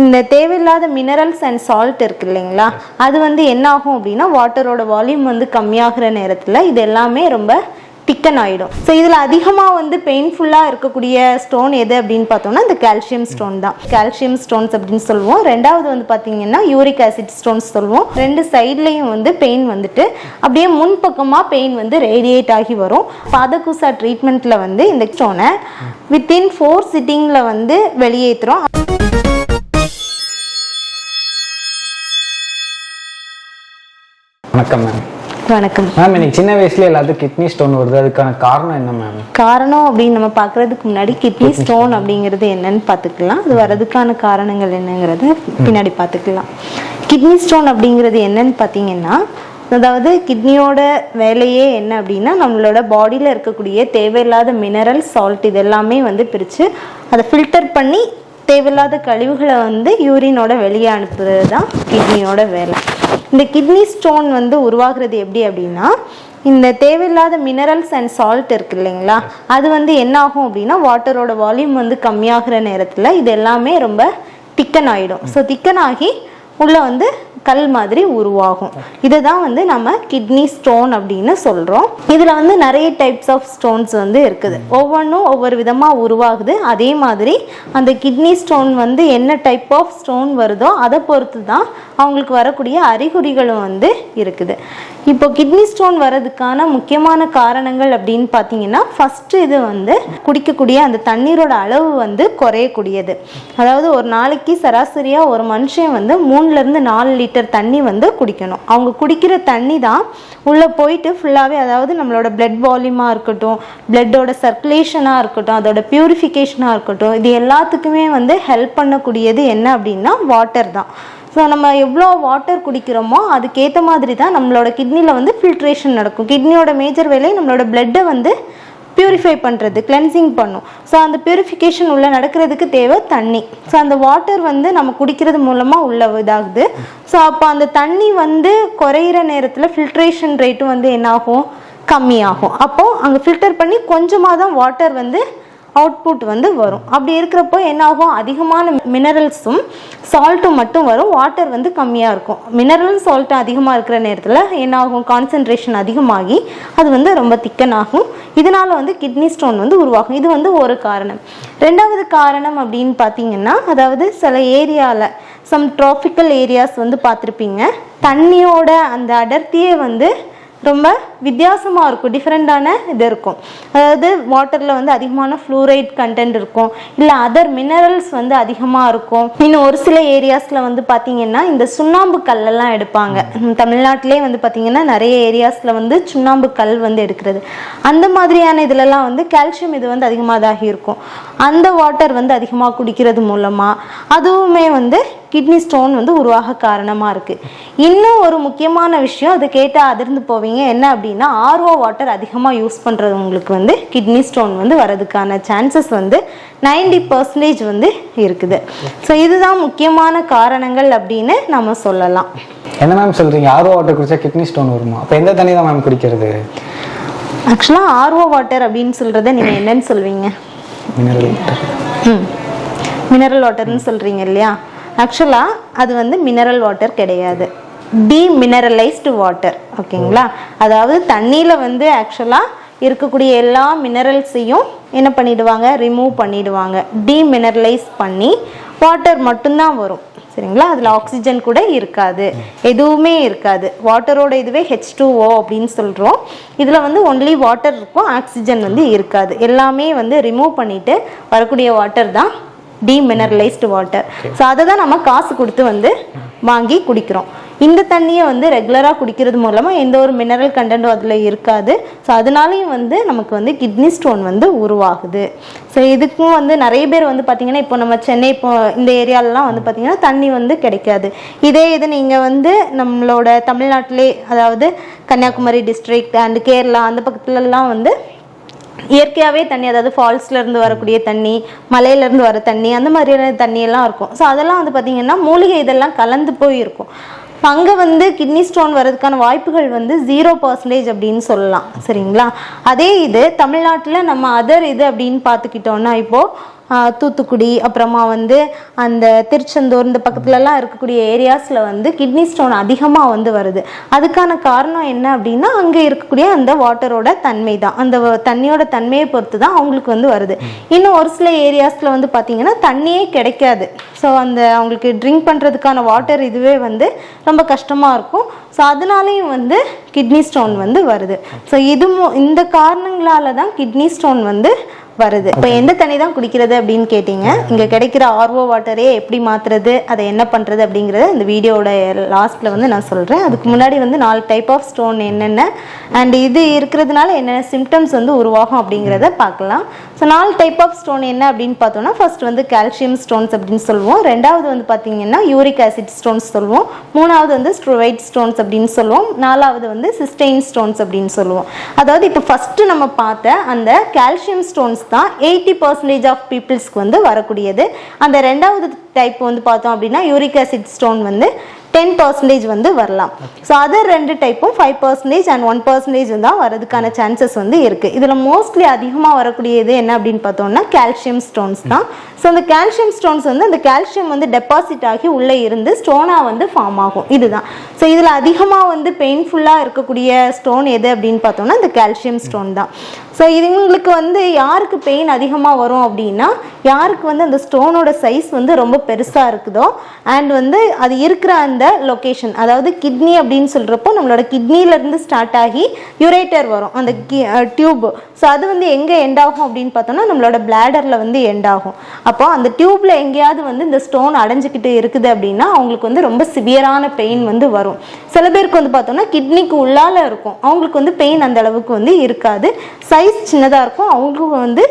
இந்த தேவையில்லாத minerals and salt இருக்கு இல்லைங்களா? அது வந்து என்ன ஆகும் அப்படின்னா வாட்டரோட வால்யூம் வந்து கம்மியாகிற நேரத்தில் இது எல்லாமே ரொம்ப திக்கன் ஆகிடும் ஸோ இதில் அதிகமாக வந்து பெயின்ஃபுல்லாக இருக்கக்கூடிய ஸ்டோன் எது அப்படின்னு பார்த்தோம்னா இந்த கால்சியம் ஸ்டோன் தான். கால்சியம் ஸ்டோன்ஸ் அப்படின்னு சொல்லுவோம். ரெண்டாவது வந்து பார்த்தீங்கன்னா யூரிக் ஆசிட் ஸ்டோன்ஸ் சொல்லுவோம். ரெண்டு சைட்லேயும் வந்து பெயின் வந்துட்டு அப்படியே முன்பக்கமாக பெயின் வந்து ரேடியேட் ஆகி வரும். பாதகுசா ட்ரீட்மெண்ட்டில் வந்து இந்த ஸ்டோனை வித்தின் ஃபோர் சிட்டிங்கில் வந்து வெளியேற்றுறோம் வணக்கம் மேம் வணக்கம். மேம் எனக்கு சின்ன வயசுல எல்லாத்துக்கும் கிட்னி ஸ்டோன் வருது. அதுக்கான காரணம் என்ன மேம் காரணம் அப்படின்னு நம்ம பார்க்கறதுக்கு முன்னாடி கிட்னி ஸ்டோன் அப்படிங்கிறது என்னன்னு பார்த்துக்கலாம். அது வரதுக்கான காரணங்கள் என்னங்கிறத பின்னாடி பார்த்துக்கலாம். கிட்னி ஸ்டோன் அப்படிங்கிறது என்னன்னு பார்த்தீங்கன்னா அதாவது கிட்னியோட வேலையே என்ன அப்படின்னா நம்மளோட பாடியில் இருக்கக்கூடிய தேவையில்லாத மினரல் சால்ட் இது எல்லாமே வந்து பிரித்து அதை ஃபில்டர் பண்ணி தேவையில்லாத கழிவுகளை வந்து யூரினோட வெளியே அனுப்புறது தான் கிட்னியோட வேலை. இந்த கிட்னி ஸ்டோன் வந்து உருவாகிறது எப்படி அப்படின்னா இந்த தேவையில்லாத மினரல்ஸ் அண்ட் சால்ட் இருக்கு இல்லைங்களா? அது வந்து என்ன ஆகும் அப்படின்னா வாட்டரோட வால்யூம் வந்து கம்மியாகிற நேரத்தில் இது எல்லாமே ரொம்ப திக்கன் ஆகிடும் ஸோ திக்கன் ஆகி உள்ள வந்து கல் மாதிரி உருவாகும். இதை தான் வந்து நம்ம கிட்னி ஸ்டோன் அப்படின்னு சொல்கிறோம் இதில் வந்து நிறைய டைப்ஸ் ஆஃப் ஸ்டோன்ஸ் வந்து இருக்குது. ஒவ்வொன்றும் ஒவ்வொரு விதமாக உருவாகுது. அதே மாதிரி அந்த கிட்னி ஸ்டோன் வந்து என்ன டைப் ஆஃப் ஸ்டோன் வருதோ அதை பொறுத்து தான் அவங்களுக்கு வரக்கூடிய அறிகுறிகளும் வந்து இருக்குது. இப்போ கிட்னி ஸ்டோன் வர்றதுக்கான முக்கியமான காரணங்கள் அப்படின்னு பார்த்தீங்கன்னா ஃபஸ்ட்டு இது வந்து குடிக்கக்கூடிய அந்த தண்ணீரோட அளவு வந்து குறையக்கூடியது. அதாவது ஒரு நாளைக்கு சராசரியாக ஒரு மனுஷன் வந்து மூணு மூணுலேருந்து நாலு லிட்டர் தண்ணி வந்து குடிக்கணும். அவங்க குடிக்கிற தண்ணி தான் உள்ளே போயிட்டு ஃபுல்லாகவே அதாவது நம்மளோட பிளட் வால்யூமாக இருக்கட்டும் பிளட்டோட சர்க்குலேஷனாக இருக்கட்டும் அதோட பியூரிஃபிகேஷனாக இருக்கட்டும் இது எல்லாத்துக்குமே வந்து ஹெல்ப் பண்ணக்கூடியது என்ன அப்படின்னா வாட்டர் தான். ஸோ நம்ம எவ்வளோ வாட்டர் குடிக்கிறோமோ அதுக்கேற்ற மாதிரி தான் நம்மளோட கிட்னியில் வந்து ஃபில்ட்ரேஷன் நடக்கும். கிட்னியோட மேஜர் வேலை நம்மளோட பிளட்டை வந்து பியூரிஃபை பண்ணுறது கிளென்சிங் பண்ணும். ஸோ அந்த பியூரிஃபிகேஷன் உள்ளே நடக்கிறதுக்கு தேவை தண்ணி. ஸோ அந்த வாட்டர் வந்து நம்ம குடிக்கிறது மூலமாக உள்ள இதாகுது. ஸோ அப்போ அந்த தண்ணி வந்து குறையிற நேரத்தில் ஃபில்ட்ரேஷன் ரேட்டும் வந்து என்னாகும்? கம்மியாகும். அப்போது அங்கே ஃபில்டர் பண்ணி கொஞ்சமாக தான் வாட்டர் வந்து அவுட்புட் வந்து வரும். அப்படி இருக்கிறப்போ என்ன ஆகும் அதிகமான மினரல்ஸும் சால்ட்டும் மட்டும் வரும். வாட்டர் வந்து கம்மியாக இருக்கும். மினரலும் சால்ட்டும் அதிகமாக இருக்கிற நேரத்தில் என்ன ஆகும் கான்சென்ட்ரேஷன் அதிகமாகி அது வந்து ரொம்ப திக்கன் ஆகும் இதனால் வந்து கிட்னி ஸ்டோன் வந்து உருவாகும். இது வந்து ஒரு காரணம். ரெண்டாவது காரணம் அப்படின்னு பார்த்தீங்கன்னா அதாவது சில ஏரியாவில் சம் ட்ராபிக்கல் ஏரியாஸ் வந்து பார்த்துருப்பீங்க. தண்ணியோட அந்த அடர்த்தியே வந்து ரொம்ப வித்தியாசமாக இருக்கும் டிஃப்ரெண்ட்டான இது இருக்கும். அதாவது வாட்டரில் வந்து அதிகமான ஃப்ளூரைட் கண்டென்ட் இருக்கும். இல்லை அதர் மினரல்ஸ் வந்து அதிகமாக இருக்கும். இன்னும் ஒரு சில ஏரியாஸில் வந்து பார்த்தீங்கன்னா இந்த சுண்ணாம்பு கல்லெல்லாம் எடுப்பாங்க. தமிழ்நாட்டிலே வந்து பார்த்தீங்கன்னா நிறைய ஏரியாஸில் வந்து சுண்ணாம்பு கல் வந்து எடுக்கிறது. அந்த மாதிரியான இதுலலாம் வந்து கால்சியம் இது வந்து அதிகமாக இதாகி இருக்கும். அந்த வாட்டர் வந்து அதிகமாக குடிக்கிறது மூலமாக அதுவுமே வந்து கிட்னி ஸ்டோன் வந்து உருவாக காரணமாக இருக்குது இன்னும் ஒரு முக்கியமான விஷயம் அதை கேட்டால் அதிர்ந்து போவீங்க. என்ன அப்படின்னா ஆர்ஓ வாட்டர் அதிகமாக யூஸ் பண்ணுறது உங்களுக்கு வந்து கிட்னி ஸ்டோன் வந்து வரதுக்கான சான்சஸ் வந்து 90% பர்சன்டேஜ் வந்து இருக்குது. ஸோ இதுதான் முக்கியமான காரணங்கள் அப்படின்னு நம்ம சொல்லலாம். என்ன மேம் சொல்றீங்க? ஆர்ஓ வாட்டர் குடிச்சா கிட்னி ஸ்டோன் வருமா? அப்போ எந்த தண்ணி தான் மேம் குடிக்கிறது? ஆக்சுவலாக ஆர்ஓ வாட்டர் அப்படின்னு சொல்கிறத நீங்கள் என்னன்னு சொல்வீங்க? மினரல் வாட்டர் ம். மினரல் வாட்டர்னு சொல்கிறீங்க இல்லையா? ஆக்சுவலாக அது வந்து மினரல் வாட்டர் கிடையாது. டிமினரலைஸ்டு வாட்டர் ஓகேங்களா அதாவது தண்ணியில் வந்து ஆக்சுவலாக இருக்கக்கூடிய எல்லா மினரல்ஸையும் என்ன பண்ணிடுவாங்க? ரிமூவ் பண்ணிடுவாங்க. டிமினரலைஸ் பண்ணி வாட்டர் மட்டும்தான் வரும். சரிங்களா? அதில் ஆக்சிஜன் கூட இருக்காது. எதுவுமே இருக்காது. வாட்டரோட இதுவே ஹெச் டூஓ அப்படின்னு சொல்கிறோம் இதில் வந்து ஒன்லி வாட்டர் இருக்கும். ஆக்சிஜன் வந்து இருக்காது. எல்லாமே வந்து ரிமூவ் பண்ணிவிட்டு வரக்கூடிய வாட்டர் தான் டீமினரலைஸ்டு வாட்டர் ஸோ அதை தான் நம்ம காசு கொடுத்து வந்து வாங்கி குடிக்கிறோம். இந்த தண்ணியை வந்து ரெகுலராக குடிக்கிறது மூலமாக எந்த ஒரு மினரல் கண்டென்ட்டும் அதில் இருக்காது. ஸோ அதனாலையும் வந்து நமக்கு வந்து கிட்னி ஸ்டோன் வந்து உருவாகுது. ஸோ இதுக்கும் வந்து நிறைய பேர் வந்து பார்த்திங்கன்னா இப்போ நம்ம சென்னை இப்போ இந்த ஏரியாலலாம் வந்து பார்த்திங்கன்னா தண்ணி வந்து கிடைக்காது. இதே இது நீங்கள் வந்து நம்மளோட தமிழ்நாட்டிலே அதாவது கன்னியாகுமரி டிஸ்ட்ரிக்ட் அண்ட் கேரளா அந்த பக்கத்துலலாம் வந்து இயற்கையாகவே தண்ணி அதாவது ஃபால்ஸ்ல இருந்து வரக்கூடிய தண்ணி மலையிலேருந்து வர தண்ணி அந்த மாதிரியான தண்ணியெல்லாம் இருக்கும். ஸோ அதெல்லாம் வந்து பார்த்தீங்கன்னா மூலிகை இதெல்லாம் கலந்து போய் இருக்கும். அங்கே வந்து கிட்னி ஸ்டோன் வர்றதுக்கான வாய்ப்புகள் வந்து ஜீரோ பர்சன்டேஜ் அப்படின்னு சொல்லலாம். சரிங்களா? அதே இது தமிழ்நாட்டில் நம்ம அதர் இது அப்படின்னு பார்த்துக்கிட்டோன்னா இப்போது தூத்துக்குடி அப்புறமா வந்து அந்த திருச்செந்தூர் இந்த பக்கத்துலலாம் இருக்கக்கூடிய ஏரியாஸில் வந்து கிட்னி ஸ்டோன் அதிகமாக வந்து வருது. அதுக்கான காரணம் என்ன அப்படின்னா அங்கே இருக்கக்கூடிய அந்த வாட்டரோட தன்மை தான் அந்த தண்ணியோட தன்மையை பொறுத்து தான் அவங்களுக்கு வந்து வருது. இன்னும் ஒரு சில ஏரியாஸில் வந்து பார்த்தீங்கன்னா தண்ணியே கிடைக்காது. ஸோ அந்த அவங்களுக்கு ட்ரிங்க் பண்ணுறதுக்கான வாட்டர் இதுவே வந்து ரொம்ப கஷ்டமாக இருக்கும். ஸோ அதனாலேயும் வந்து கிட்னி ஸ்டோன் வந்து வருது. ஸோ இது மு- இந்த காரணங்களால தான் கிட்னி ஸ்டோன் வந்து வருது. இப்போ எந்த தண்ணி தான் குடிக்கிறது அப்படின்னு கேட்டிங்க? இங்கே கிடைக்கிற ஆர்ஓ வாட்டரே எப்படி மாற்றுறது அதை என்ன பண்ணுறது அப்படிங்கிறத இந்த வீடியோட லாஸ்ட்டில் வந்து நான் சொல்கிறேன் அதுக்கு முன்னாடி வந்து நாலு டைப் ஆஃப் ஸ்டோன் என்னென்ன அண்ட் இது இருக்கிறதுனால என்னென்ன சிம்டம்ஸ் வந்து உருவாகும் அப்படிங்கிறத பார்க்கலாம். ஸோ நாலு டைப் ஆஃப் ஸ்டோன் என்ன அப்படின்னு பார்த்தோம்னா ஃபர்ஸ்ட் வந்து கால்சியம் ஸ்டோன்ஸ் அப்படின்னு சொல்லுவோம். ரெண்டாவது வந்து பார்த்தீங்கன்னா யூரிக் ஆசிட் ஸ்டோன்ஸ் சொல்லுவோம். மூணாவது வந்து ஸ்ட்ரோவைட் ஸ்டோன்ஸ் அப்படின்னு சொல்லுவோம். நாலாவது வந்து சிஸ்டைன் ஸ்டோன்ஸ் அப்படின்னு சொல்லுவோம். அதாவது இப்போ ஃபஸ்ட்டு நம்ம பார்த்த அந்த கால்சியம் ஸ்டோன்ஸ் தான் எயிட்டி பர்சன்டேஜ் ஆஃப் பீப்புள்ஸ்க்கு வந்து வரக்கூடியது. அந்த ரெண்டாவது டைப் வந்து பார்த்தோம் அப்படின்னா யூரிக் ஆசிட் ஸ்டோன் வந்து டென் பர்சன்டேஜ் வந்து வரலாம். ஸோ அதர் ரெண்டு டைப்பும் five percentage and one percentage தான் வரதுக்கான சான்சஸ் வந்து இருக்குது இதில் மோஸ்ட்லி அதிகமாக வரக்கூடியது என்ன அப்படின்னு பார்த்தோம்னா கால்சியம் ஸ்டோன்ஸ் தான். ஸோ அந்த கால்சியம் ஸ்டோன்ஸ் வந்து அந்த கால்சியம் வந்து டெபாசிட் ஆகி உள்ளே இருந்து ஸ்டோனாக வந்து ஃபார்ம் ஆகும். இதுதான். ஸோ இதில் அதிகமாக வந்து பெயின்ஃபுல்லாக இருக்கக்கூடிய ஸ்டோன் எது அப்படின்னு பார்த்தோம்னா இந்த கால்சியம் ஸ்டோன் தான். ஸோ இவங்களுக்கு வந்து யாருக்கு பெயின் அதிகமாக வரும் அப்படின்னா யாருக்கு வந்து அந்த ஸ்டோனோட சைஸ் வந்து ரொம்ப பெருசாக இருக்குதோ அண்ட் வந்து அது இருக்கிற அந்த லொக்கேஷன் அதாவது கிட்னி அப்படின்னு சொல்கிறப்போ நம்மளோட கிட்னிலேருந்து ஸ்டார்ட் ஆகி யூரேட்டர் வரும் அந்த டியூப் ஸோ அது வந்து எங்கே எண்ட் ஆகும் அப்படின்னு பார்த்தோம்னா நம்மளோட பிளாடரில் வந்து எண்ட் ஆகும். அப்போ அந்த டியூப்பில் எங்கேயாவது வந்து இந்த ஸ்டோன் அடைஞ்சிக்கிட்டு இருக்குது அப்படின்னா அவங்களுக்கு வந்து ரொம்ப சிவியரான பெயின் வந்து வரும். சில பேருக்கு வந்து பார்த்தோம்னா கிட்னிக்கு உள்ளால இருக்கும். அவங்களுக்கு வந்து பெயின் அந்த அளவுக்கு வந்து இருக்காது. சைஸ் சின்னதாக இருக்கும். அவங்களுக்கு வந்து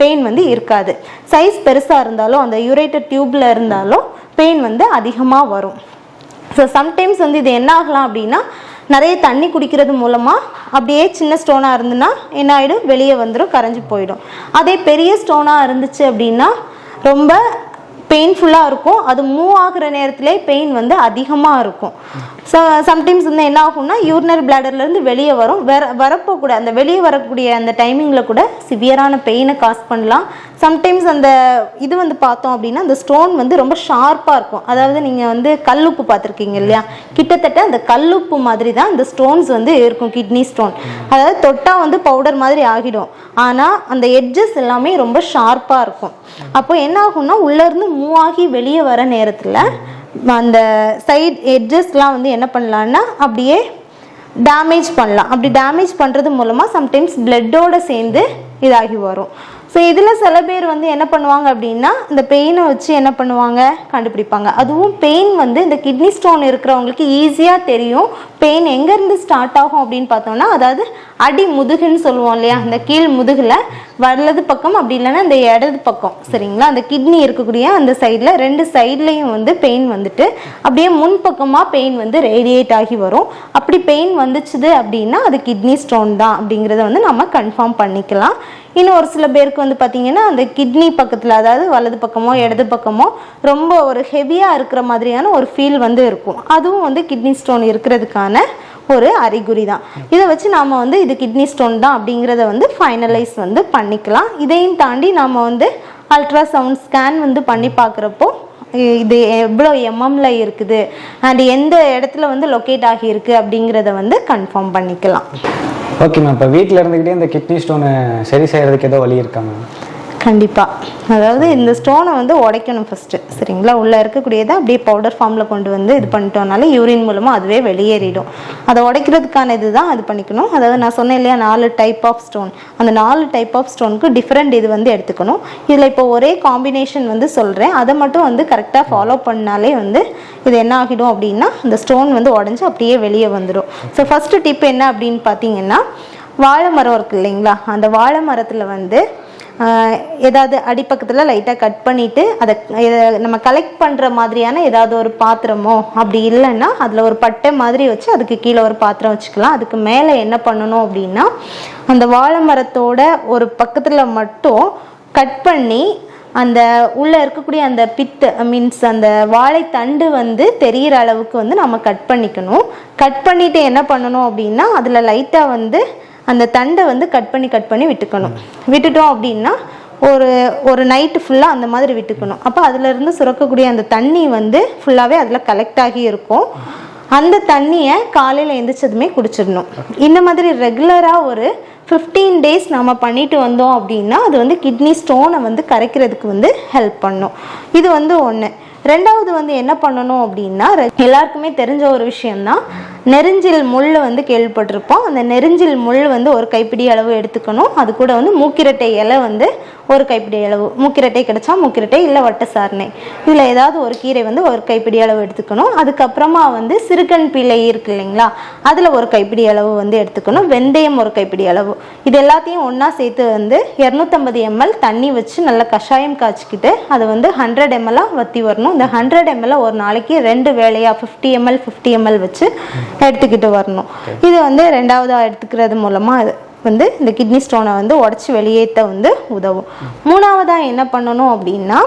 பெயின் வந்து இருக்காது. சைஸ் பெருசாக இருந்தாலும் அந்த யூரேட்டர் டியூப்பில் இருந்தாலும் பெயின் வந்து அதிகமாக வரும். ஸோ சம்டைம்ஸ் வந்து இது என்ன ஆகலாம் அப்படின்னா நிறைய தண்ணி குடிக்கிறது மூலமாக அப்படியே சின்ன ஸ்டோனாக இருந்துன்னா என்ன ஆகிடும் வெளியே வந்துடும் கரைஞ்சி போயிடும். அதே பெரிய ஸ்டோனாக இருந்துச்சு அப்படின்னா ரொம்ப பெயின்ஃபுல்லாக இருக்கும். அது மூவ் ஆகுற நேரத்திலே பெயின் வந்து அதிகமாக இருக்கும். ஸோ சம்டைம்ஸ் வந்து என்ன ஆகும்னா யூரினரி பிளாடர்லேருந்து வெளியே வரும். வர வரப்போ கூட அந்த வெளியே வரக்கூடிய அந்த டைமிங்கில் கூட சிவியரான பெயினை காஸ் பண்ணலாம். சம்டைம்ஸ் அந்த இது வந்து பார்த்தோம் அப்படின்னா அந்த ஸ்டோன் வந்து ரொம்ப ஷார்ப்பாக இருக்கும். அதாவது நீங்கள் வந்து கல்லுப்பு பார்த்துருக்கீங்க இல்லையா? கிட்டத்தட்ட அந்த கல்லுப்பு மாதிரி தான் இந்த ஸ்டோன்ஸ் வந்து இருக்கும் கிட்னி ஸ்டோன் அதாவது தொட்டால் வந்து பவுடர் மாதிரி ஆகிடும். ஆனால் அந்த எட்ஜஸ் எல்லாமே ரொம்ப ஷார்ப்பாக இருக்கும். அப்போ என்ன ஆகும்னா உள்ளேருந்து மூவ் ஆகி வெளியே வர நேரத்தில் அந்த சைட் எட்ஜஸ்லாம் வந்து என்ன பண்ணலான்னா அப்படியே டேமேஜ் பண்ணலாம். அப்படி டேமேஜ் பண்ணுறது மூலமாக சம்டைம்ஸ் பிளட்டோடு சேர்ந்து இதாகி வரும். ஸோ இதில் சில பேர் வந்து என்ன பண்ணுவாங்க அப்படின்னா இந்த பெயினை வச்சு என்ன பண்ணுவாங்க? கண்டுபிடிப்பாங்க. அதுவும் பெயின் வந்து இந்த கிட்னி ஸ்டோன் இருக்கிறவங்களுக்கு ஈஸியாக தெரியும். பெயின் எங்கேருந்து ஸ்டார்ட் ஆகும் அப்படின்னு பார்த்தோம்னா அதாவது அடி முதுகுன்னு சொல்லுவோம் இல்லையா? இந்த கீழ் முதுகில் வலது பக்கம் அப்படி இல்லைன்னா இந்த இடது பக்கம். சரிங்களா? அந்த கிட்னி இருக்கக்கூடிய அந்த சைடில் ரெண்டு சைட்லேயும் வந்து பெயின் வந்துட்டு அப்படியே முன்பக்கமாக பெயின் வந்து ரேடியேட் ஆகி வரும். அப்படி பெயின் வந்துச்சுது அப்படின்னா அது கிட்னி ஸ்டோன் தான் அப்படிங்கிறத வந்து நம்ம கன்ஃபார்ம் பண்ணிக்கலாம். இன்னும் ஒரு சில பேருக்கு வந்து பார்த்தீங்கன்னா அந்த கிட்னி பக்கத்தில் அதாவது வலது பக்கமோ இடது பக்கமோ ரொம்ப ஒரு ஹெவியாக இருக்கிற மாதிரியான ஒரு ஃபீல் வந்து இருக்கும். அதுவும் வந்து கிட்னி ஸ்டோன் இருக்கிறதுக்கான ஒரு அறிகுறி தான். இதை வச்சு நாம் வந்து இது கிட்னி ஸ்டோன் தான் அப்படிங்கிறத வந்து ஃபைனலைஸ் வந்து பண்ணிக்கலாம். இதையும் தாண்டி நாம் வந்து அல்ட்ராசவுண்ட் ஸ்கேன் வந்து பண்ணி பார்க்குறப்போ இது எவ்வளோ எம்எம்ல இருக்குது அண்ட் எந்த இடத்துல வந்து லொக்கேட் ஆகியிருக்கு அப்படிங்கிறத வந்து கன்ஃபார்ம் பண்ணிக்கலாம். ஓகே மேம் இப்போ வீட்டில் இருந்துக்கிட்டே இந்த கிட்னி ஸ்டோனை சரி செய்யறதுக்கு ஏதோ வழி இருக்கா மேம் கண்டிப்பாக அதாவது இந்த ஸ்டோனை வந்து உடைக்கணும் ஃபஸ்ட்டு சரிங்களா? உள்ளே இருக்கக்கூடியதை அப்படியே பவுடர் ஃபார்மில் கொண்டு வந்து இது பண்ணிட்டோம்னால யூரின் மூலமாக அதுவே வெளியேறிடும். அதை உடைக்கிறதுக்கான இது தான் அது பண்ணிக்கணும். அதாவது நான் சொன்னேன் இல்லையா நாலு டைப் ஆஃப் ஸ்டோன் அந்த நாலு டைப் ஆஃப் ஸ்டோனுக்கு டிஃப்ரெண்ட் இது வந்து எடுத்துக்கணும். இதில் இப்போ ஒரே காம்பினேஷன் வந்து சொல்கிறேன் அதை மட்டும் வந்து கரெக்டாக ஃபாலோ பண்ணாலே வந்து இது என்ன ஆகிடும் அப்படின்னா இந்த ஸ்டோன் வந்து உடஞ்சி அப்படியே வெளியே வந்துடும் ஸோ ஃபஸ்ட்டு டிப் என்ன அப்படின்னு பார்த்தீங்கன்னா வாழை மரம் இருக்கு இல்லைங்களா? அந்த வாழை மரத்தில் வந்து ஏதாவது அடிப்பக்கத்தில் லைட்டாக கட் பண்ணிவிட்டு அதை நம்ம கலெக்ட் பண்ணுற மாதிரியான ஏதாவது ஒரு பாத்திரமோ அப்படி இல்லைன்னா அதில் ஒரு பட்டை மாதிரி வச்சு அதுக்கு கீழே ஒரு பாத்திரம் வச்சுக்கலாம். அதுக்கு மேலே என்ன பண்ணணும் அப்படின்னா அந்த வாழை மரத்தோட ஒரு பக்கத்தில் மட்டும் கட் பண்ணி அந்த உள்ளே இருக்கக்கூடிய அந்த பித்து மீன்ஸ் அந்த வாழைத்தண்டு வந்து தெரிகிற அளவுக்கு வந்து நம்ம கட் பண்ணிக்கணும். கட் பண்ணிவிட்டு என்ன பண்ணணும் அப்படின்னா அதில் லைட்டாக வந்து அந்த தண்டை வந்து கட் பண்ணி கட் பண்ணி விட்டுக்கணும். விட்டுட்டோம் அப்படின்னா ஒரு ஒரு நைட்டு ஃபுல்லாக அந்த மாதிரி விட்டுக்கணும். அப்போ அதுலேருந்து சுரக்கக்கூடிய அந்த தண்ணி வந்து ஃபுல்லாகவே அதில் கலெக்ட் ஆகி இருக்கும். அந்த தண்ணியை காலையில் எந்திரிச்சதுமே குடிச்சிடணும். இந்த மாதிரி ரெகுலராக ஒரு ஃபிஃப்டீன் டேஸ் நம்ம பண்ணிட்டு வந்தோம் அப்படின்னா அது வந்து கிட்னி ஸ்டோனை வந்து கரைக்கிறதுக்கு வந்து ஹெல்ப் பண்ணும். இது வந்து ஒன்று ரெண்டாவது வந்து என்ன பண்ணணும் அப்படின்னா எல்லாருக்குமே தெரிஞ்ச ஒரு விஷயம்தான் நெருஞ்சில் முள் வந்து கேள்விப்பட்டிருப்போம். அந்த நெருஞ்சில் முள் வந்து ஒரு கைப்பிடி அளவு எடுத்துக்கணும். அது கூட வந்து மூக்கிரட்டை இலை வந்து ஒரு கைப்பிடி அளவு. மூக்கிரட்டை கிடைச்சா மூக்கிரட்டை இல்லை வட்ட சாரணை. இதில் ஏதாவது ஒரு கீரை வந்து ஒரு கைப்பிடி அளவு எடுத்துக்கணும். அதுக்கப்புறமா வந்து சிறுகன் பிள்ளை இருக்கு இல்லைங்களா? அதில் ஒரு கைப்பிடி அளவு வந்து எடுத்துக்கணும். வெந்தயம் ஒரு கைப்பிடி அளவு. இது எல்லாத்தையும் ஒன்றா சேர்த்து வந்து இரநூத்தம்பது எம்எல் தண்ணி வச்சு நல்லா கஷாயம் காய்ச்சிக்கிட்டு அதை வந்து ஹண்ட்ரட் எம்எல்லாக வற்றி வரணும். இந்த ஹண்ட்ரட் எம்எல்ல ஒரு நாளைக்கு ரெண்டு வேலையாக ஃபிஃப்டி எம்எல் ஃபிஃப்டி எம்எல் வச்சு எடுத்துக்கிட்டு வரணும். இது வந்து ரெண்டாவதாக எடுத்துக்கிறது மூலமாக வந்து இந்த கிட்னி ஸ்டோனை வந்து உடச்சி வெளியேற்ற வந்து உதவும். மூணாவதாக என்ன பண்ணணும் அப்படின்னா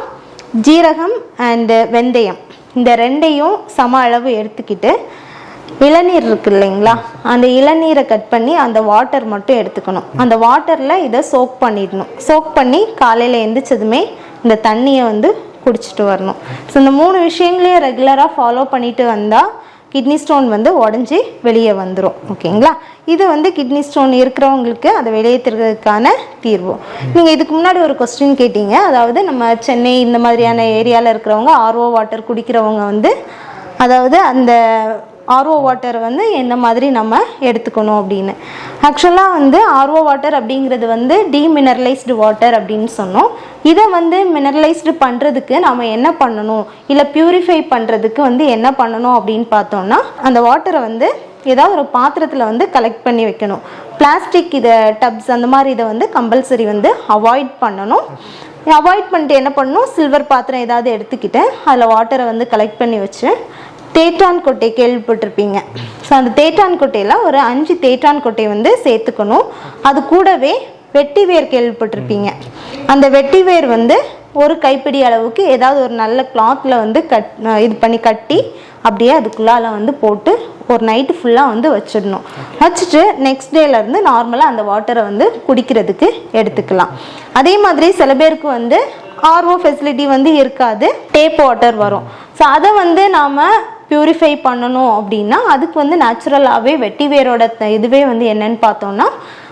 ஜீரகம் அண்டு வெந்தயம். இந்த ரெண்டையும் சம அளவு எடுத்துக்கிட்டு இளநீர் இருக்கு இல்லைங்களா? அந்த இளநீரை கட் பண்ணி அந்த வாட்டர் மட்டும் எடுத்துக்கணும். அந்த வாட்டரில் இதை சோக் பண்ணிடணும். சோக் பண்ணி காலையில் எந்திரிச்சதுமே இந்த தண்ணியை வந்து குடிச்சிட்டு வரணும். ஸோ இந்த மூணு விஷயங்களையும் ரெகுலராக ஃபாலோ பண்ணிட்டு வந்தால் கிட்னி ஸ்டோன் வந்து உடஞ்சி வெளியே வந்துடும் ஓகேங்களா? இது வந்து கிட்னி ஸ்டோன் இருக்கிறவங்களுக்கு அதை வெளியேற்றுறதுக்கான தீர்வு. நீங்கள் இதுக்கு முன்னாடி ஒரு கொஸ்டின் கேட்டீங்க. அதாவது நம்ம சென்னை இந்த மாதிரியான ஏரியாவில் இருக்கிறவங்க ஆர்ஓ வாட்டர் குடிக்கிறவங்க வந்து அதாவது அந்த ஆர்ஓ வாட்டர் வந்து என்ன மாதிரி நம்ம எடுத்துக்கணும் அப்படின்னு. ஆக்சுவலாக வந்து ஆர்ஓ வாட்டர் அப்படிங்கிறது வந்து டீமினரலைஸ்டு வாட்டர் அப்படின்னு சொன்னோம். இதை வந்து மினரலைஸ்டு பண்ணுறதுக்கு நம்ம என்ன பண்ணணும்? இல்லை ப்யூரிஃபை பண்ணுறதுக்கு வந்து என்ன பண்ணணும் அப்படின்னு பார்த்தோம்னா அந்த வாட்டரை வந்து ஏதாவது ஒரு பாத்திரத்தில் வந்து கலெக்ட் பண்ணி வைக்கணும். பிளாஸ்டிக் இதை டப்ஸ் அந்த மாதிரி இதை வந்து கம்பல்சரி வந்து அவாய்ட் பண்ணணும். அவாய்ட் பண்ணிட்டு என்ன பண்ணணும்? சில்வர் பாத்திரம் ஏதாவது எடுத்துக்கிட்டு அதில் வாட்டரை வந்து கலெக்ட் பண்ணி வச்சு தேற்றான் கொட்டை கேள்விப்பட்டிருப்பீங்க. ஸோ அந்த தேற்றான் கொட்டையில் ஒரு அஞ்சு தேற்றான் கொட்டை வந்து சேர்த்துக்கணும். அது கூடவே வெட்டிவேர் கேள்விப்பட்டிருப்பீங்க. அந்த வெட்டிவேர் வந்து ஒரு கைப்பிடி அளவுக்கு ஏதாவது ஒரு நல்ல கிளாத்தில் வந்து கட் இது பண்ணி கட்டி அப்படியே அதுக்குள்ளால வந்து போட்டு ஒரு நைட்டு ஃபுல்லாக வந்து வச்சிடணும். வச்சுட்டு நெக்ஸ்ட் டேலேருந்து நார்மலாக அந்த வாட்டரை வந்து குடிக்கிறதுக்கு எடுத்துக்கலாம். அதே மாதிரி சில பேருக்கு வந்து ஆர்ஓ ஃபெசிலிட்டி வந்து இருக்காது. டேப் வாட்டர் வரும். ஸோ அதை வந்து நாம் பியூரிஃபை பண்ணணும் அப்படின்னா அதுக்கு வந்து நேச்சுரலாகவே வெட்டி வேரோட த- இதுவே வந்து என்னன்னு பார்த்தோம்னா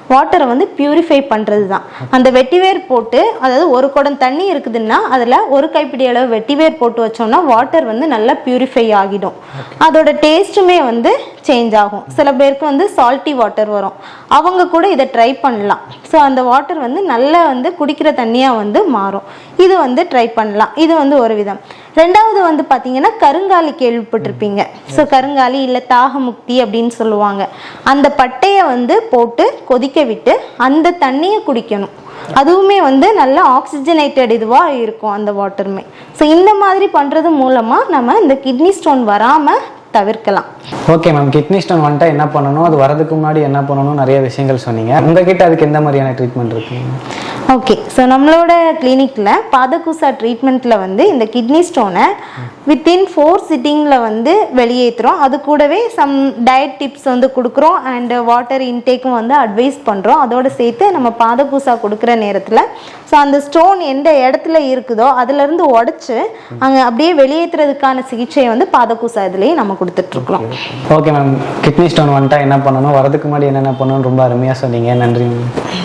வாட்டரை வந்து பியூரிஃபை பண்ணுறது தான் அந்த வெட்டிவேர் போட்டு அதாவது ஒரு குடம் தண்ணி இருக்குதுன்னா அதில் ஒரு கைப்பிடி அளவு வெட்டிவேர் போட்டு வச்சோம்னா வாட்டர் வந்து நல்லா பியூரிஃபை ஆகிடும். அதோட டேஸ்ட்டுமே வந்து சேஞ்ச் ஆகும். சில பேருக்கு வந்து சால்ட்டி வாட்டர் வரும். அவங்க கூட இதை ட்ரை பண்ணலாம். ஸோ அந்த வாட்டர் வந்து நல்லா வந்து குடிக்கிற தண்ணியாக வந்து மாறும். இது வந்து ட்ரை பண்ணலாம். இது வந்து ஒரு விதம். ரெண்டாவது வந்து பார்த்தீங்கன்னா கருங்காலி கேள்விப்பட்டிருப்பீங்க. ஸோ கருங்காலி இல்லை தாகமுக்தி அப்படின்னு சொல்லுவாங்க. அந்த பட்டையை வந்து போட்டு கொதிக்க விட்டு அந்த தண்ணியை குடிக்கணும். அதுவுமே வந்து நல்ல ஆக்சிஜனேட்டட் இதுவாக இருக்கும் அந்த வாட்டருமே ஸோ இந்த மாதிரி பண்ணுறது மூலமாக நம்ம இந்த கிட்னி ஸ்டோன் வராமல் தவிர்க்கலாம். ஓகே மேம் கிட்னி ஸ்டோன் வந்துட்டா என்ன பண்ணணும்? அது வரதுக்கு முன்னாடி என்ன பண்ணணும் நிறைய விஷயங்கள் சொன்னீங்க. உங்ககிட்ட அதுக்கு எந்த மாதிரியான ட்ரீட்மெண்ட் இருக்கு? ஓகே ஸோ நம்மளோட கிளினிக்கில் பாதகுசா ட்ரீட்மெண்ட்டில் வந்து இந்த கிட்னி ஸ்டோனை வித்தின் ஃபோர் சிட்டிங்கில் வந்து வெளியேற்றுறோம் அது கூடவே சம் டயட் டிப்ஸ் வந்து கொடுக்குறோம் அண்டு வாட்டர் இன்டேக்கும் வந்து அட்வைஸ் பண்ணுறோம் அதோடு சேர்த்து நம்ம பாதகுசா கொடுக்குற நேரத்தில் ஸோ அந்த ஸ்டோன் எந்த இடத்துல இருக்குதோ அதுலேருந்து உடச்சி அங்கே அப்படியே வெளியேற்றுறதுக்கான சிகிச்சையை வந்து பாதகுசா இதுலேயே நம்ம கொடுத்துட்ருக்கோம் ஓகே மேம் கிட்னி ஸ்டோன் வந்துட்டா என்ன பண்ணணும்? வரதுக்கு முன்னாடி என்னென்ன பண்ணணும் ரொம்ப அருமையாக சொன்னீங்க. நன்றி மேம்